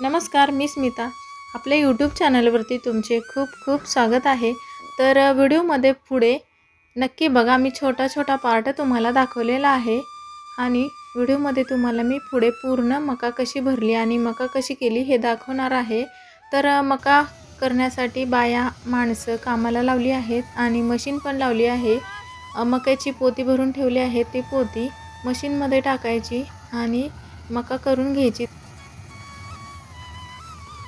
नमस्कार मी स्मिता. आपल्या यूट्यूब चॅनलवरती तुमचे खूप खूप स्वागत आहे. तर व्हिडिओमध्ये पुढे नक्की बघा मी छोटा छोटा पार्ट तुम्हाला दाखवलेला आहे आणि व्हिडिओमध्ये तुम्हाला मी पुढे पूर्ण मका कशी भरली आणि मका कशी केली हे दाखवणार आहे. तर मका करण्यासाठी बाया माणसं कामाला लावली आहेत आणि मशीन पण लावली आहे. मक्याची पोती भरून ठेवली आहे. ती पोती मशीनमध्ये टाकायची आणि मका करून घ्यायची.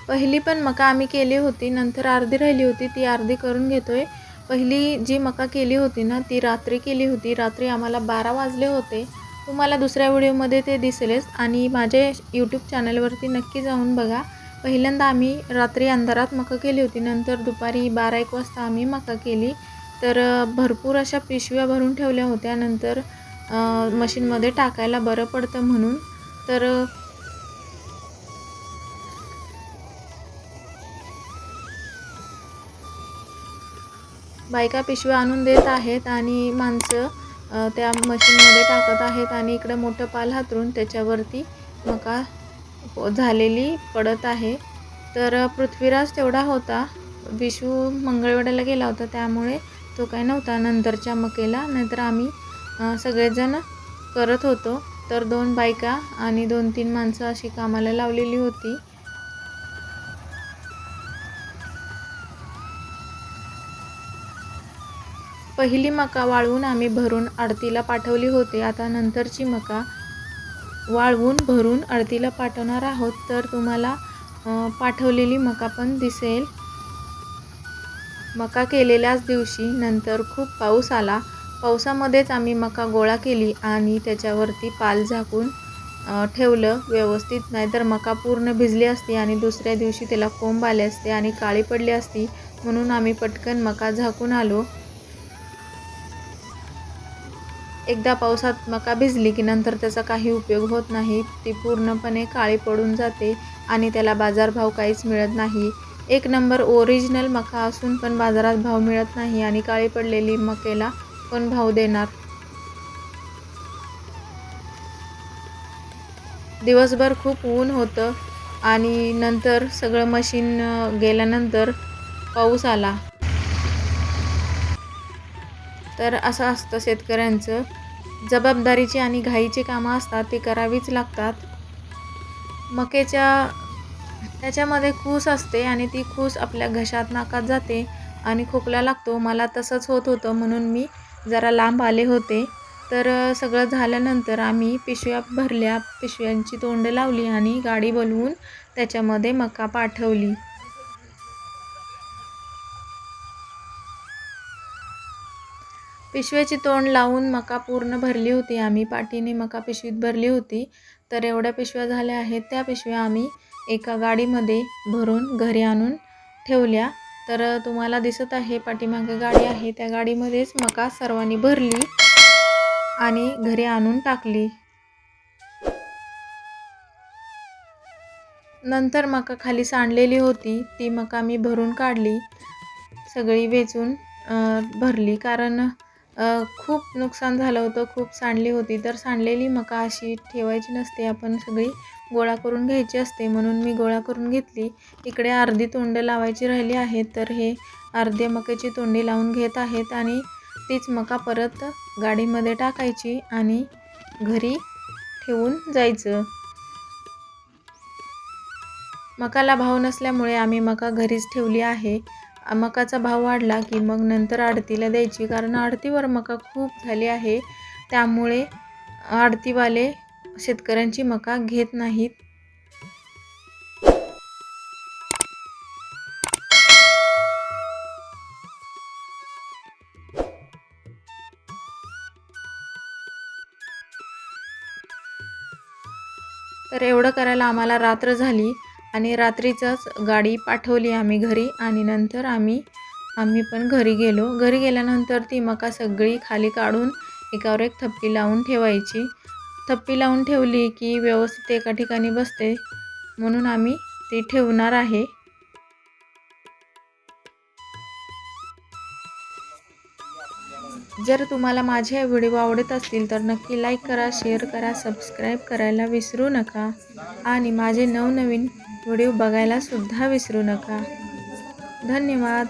पहिली पण मका आम्ही केली होती नंतर अर्धी राहिली होती ती अर्धी करून घेतो आहे पहिली जी मका केली होती ना ती रात्री केली होती. रात्री आम्हाला बारा वाजले होते. तुम्हाला दुसऱ्या व्हिडिओमध्ये ते दिसेलच आणि माझ्या यूट्यूब चॅनलवरती नक्की जाऊन बघा. पहिल्यांदा आम्ही रात्री अंधारात मका केली होती नंतर दुपारी बारा एक वाजता आम्ही मका केली. तर भरपूर अशा पिशव्या भरून ठेवल्या होत्या. नंतर मशीनमध्ये टाकायला बरं पडतं म्हणून. तर बायका पिशव्या आणून देत आहेत आणि माणसं त्या मशीनमध्ये टाकत आहेत आणि इकडं मोठं पाल हातरून त्याच्यावरती मका झालेली पडत आहे. तर पृथ्वीराज तेवढा होता. विशू मंगळवेढ्याला गेला होता. त्यामुळे तो काय नव्हता नंतरच्या मकेला. नाहीतर आम्ही सगळेजण करत होतो. तर दोन बायका आणि दोन तीन माणसं अशी कामाला लावलेली होती. पहिली मका वाळवून आम्ही भरून आडतीला पाठवली होती. आता नंतरची मका वाळवून भरून आडतीला पाठवणार आहोत. तर तुम्हाला पाठवलेली मका पण दिसेल. मका केलेल्याच दिवशी नंतर खूप पाऊस आला. पावसामध्येच आम्ही मका गोळा केली आणि त्याच्यावरती पाल झाकून ठेवलं व्यवस्थित. नाहीतर मका पूर्ण भिजली असती आणि दुसऱ्या दिवशी त्याला कोंब आले असते आणि काळी पडली असती. म्हणून आम्ही पटकन मका झाकून आलो. एकदा पावसात मका भिजली की नंतर त्याचा काही उपयोग होत नाही. ती पूर्णपणे काळी पडून जाते आणि त्याला बाजारभाव काहीच मिळत नाही. एक नंबर ओरिजिनल मका असून पण बाजारात भाव मिळत नाही आणि काळी पडलेली मकेला कोण भाव देणार. दिवसभर खूप ऊन होतं आणि नंतर सगळं मशीन गेल्यानंतर पाऊस आला. तर असं असतं शेतकऱ्यांचं. जबाबदारीची आणि घाईची कामं असतात ती करावीच लागतात. मकेच्या त्याच्यामध्ये खूस असते आणि ती खूस आपल्या घशात नाकात जाते आणि खोकला लागतो. मला तसंच होत होतं म्हणून मी जरा लांब आले होते. तर सगळं झाल्यानंतर आम्ही पिशव्या भरल्या पिशव्यांची तोंड लावली आणि गाडी बोलवून त्याच्यामध्ये मका पाठवली. पिशव्याची तोंड लावून मका पूर्ण भरली होती आम्ही. पाठीने मका पिशवीत भरली होती. तर एवढ्या पिशव्या झाल्या आहेत. त्या पिशव्या आम्ही एका गाडीमध्ये भरून घरी आणून ठेवल्या. तर तुम्हाला दिसत आहे पाठीमागे गाडी आहे. त्या गाडीमध्येच मका सर्वांनी भरली आणि घरी आणून टाकली. नंतर मका खाली सांडलेली होती. ती मका मी भरून काढली. सगळी वेचून भरली. कारण खूप नुकसान झालं होतं खूप सांडली होती. तर सांडलेली मका अशी ठेवायची नसते आपण सगळी गोळा करून घ्यायची असते. म्हणून मी गोळा करून घेतली. इकडे अर्धी तोंड लावायची राहिली आहेत तर हे अर्धे मक्याची तोंडी लावून घेत आहेत आणि तीच मका परत गाडीमध्ये टाकायची आणि घरी ठेवून जायचं. मकाला भाव नसल्यामुळे आम्ही मका घरीच ठेवली आहे. मकाचा भाव वाढला की मग नंतर आडतीला द्यायची. कारण आडतीवर मका खूप झाली आहे. त्यामुळे आडतीवाले शेतकऱ्यांची मका घेत नाहीत. तर एवढं करायला आम्हाला रात्र झाली. आणि रात्रीचंच गाडी पाठवली आम्ही घरी आणि नंतर आम्ही आम्ही पण घरी गेलो. घरी गेल्यानंतर ती मका सगळी खाली काढून एकावर एक थप्पी लावून ठेवायची. थप्पी लावून ठेवली की व्यवस्थित एका ठिकाणी बसते. म्हणून आम्ही ती ठेवणार आहे. जर तुम्हाला माझे व्हिडिओ आवडत असतील तर नक्की लाईक करा शेअर करा सबस्क्राईब करायला विसरू नका. आणि माझे नवनवीन व्हिडिओ बघायला सुद्धा विसरू नका. धन्यवाद.